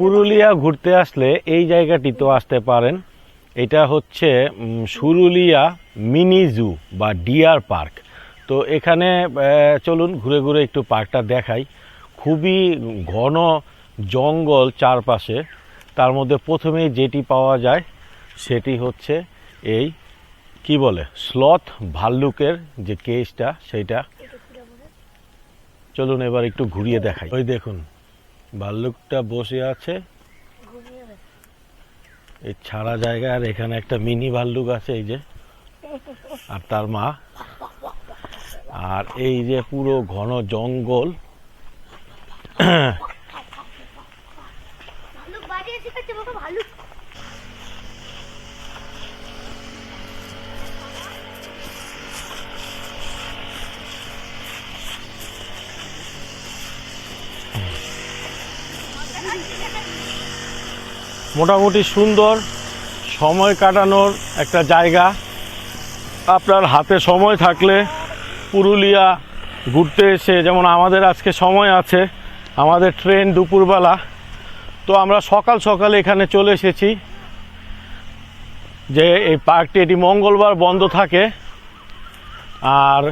পুরুলিয়া ঘুরতে আসলে এই জায়গাটিতেও আসতে পারেন। এটা হচ্ছে সুরুলিয়া মিনি জু বা ডিয়ার পার্ক। তো এখানে চলুন ঘুরে ঘুরে একটু পার্কটা দেখাই। খুবই ঘন জঙ্গল চারপাশে। তার মধ্যে প্রথমেই যেটি পাওয়া যায়, সেটি হচ্ছে এই, কি বলে, স্লথ ভাল্লুকের যে কেসটা সেটা চলুন এবার একটু ঘুরিয়ে দেখাই। ওই দেখুন ভাল্লুকটা বসে আছে। এই ছাড়া জায়গা আর এখানে একটা মিনি ভাল্লুক আছে এই যে আর তার মা। আর এই যে পুরো ঘন জঙ্গল। ভাল্লুক মোটামুটি সুন্দর, সময় কাটানোর একটা জায়গা। আপনার হাতে সময় থাকলে পুরুলিয়া ঘুরতে এসে, যেমন আমাদের আজকে সময় আছে, আমাদের ট্রেন দুপুরবেলা। তো আমরা সকাল সকালে এখানে চলে এসেছি। যে এই পার্কটি এটি মঙ্গলবার বন্ধ থাকে। আর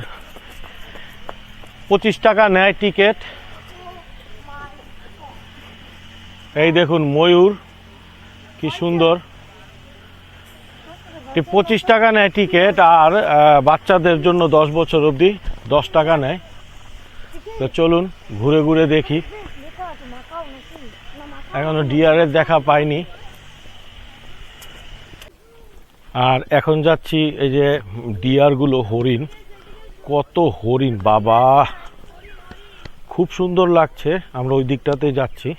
পঁচিশ টাকা নেয় টিকিট। এই দেখুন ময়ূর, কি সুন্দর। পঁচিশ টাকা নেয় টিকিট আর বাচ্চাদের জন্য দশ বছর অবধি দশ টাকা নেয়। তো চলুন ঘুরে ঘুরে দেখি। এখনও ডিয়ারের দেখা পাইনি। আর এখন যাচ্ছি এই যে ডিয়ারগুলো হরিণ। কত হরিণ, বাবা! খুব সুন্দর লাগছে। আমরা ওই দিকটাতে যাচ্ছি।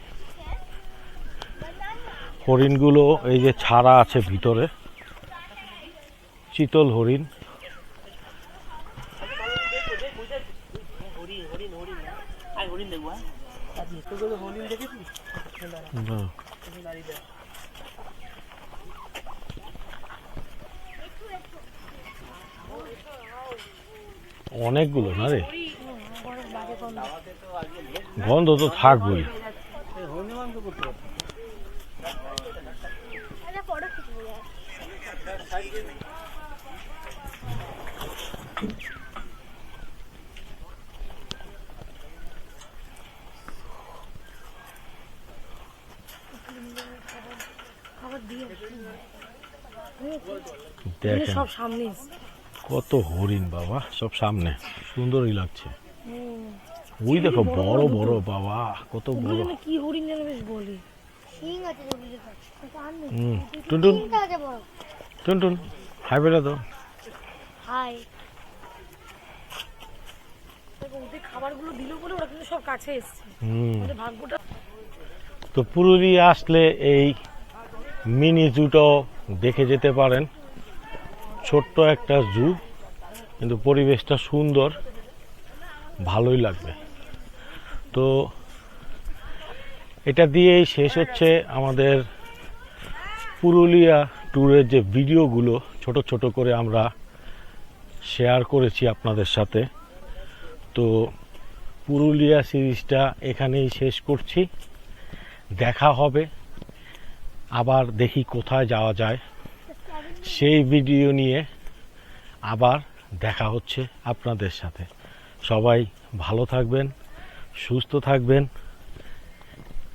হরিণগুলো এই যে ছাড়া আছে ভিতরে। চিতল হরিণ। অনেকগুলো না রে? গন্ধ তো থাকবেই। দেখেন। সব সামনে কত হরিণ বাবা সব সামনে। সুন্দরই লাগছে। ওই দেখো বড় বড় বাবা কত বড়। কি হরিণ যেন বেশ বলে। টুনটুন। টুনটুন হাই বেটা তো হাই। ওদের খাবারগুলো দিল বলে ওরা কিন্তু সব কাছে এসছে। হুম। ওদের ভাগ্যটা তো পুরুলিয়া আসলে এই মিনি জুটাও দেখে যেতে পারেন। ছোট্ট একটা জু কিন্তু পরিবেশটা সুন্দর ভালোই লাগবে। তো এটা দিয়েই শেষ হচ্ছে আমাদের পুরুলিয়া ট্যুরের যে ভিডিওগুলো, ছোট ছোট করে আমরা শেয়ার করেছি আপনাদের সাথে। তো পুরুলিয়া সিরিজটা এখানেই শেষ করছি। দেখা হবে। আবার দেখি কোথায় যাওয়া যায়। সেই ভিডিও নিয়ে আবার দেখা হচ্ছে আপনাদের সাথে। সবাই ভালো থাকবেন, সুস্থ থাকবেন।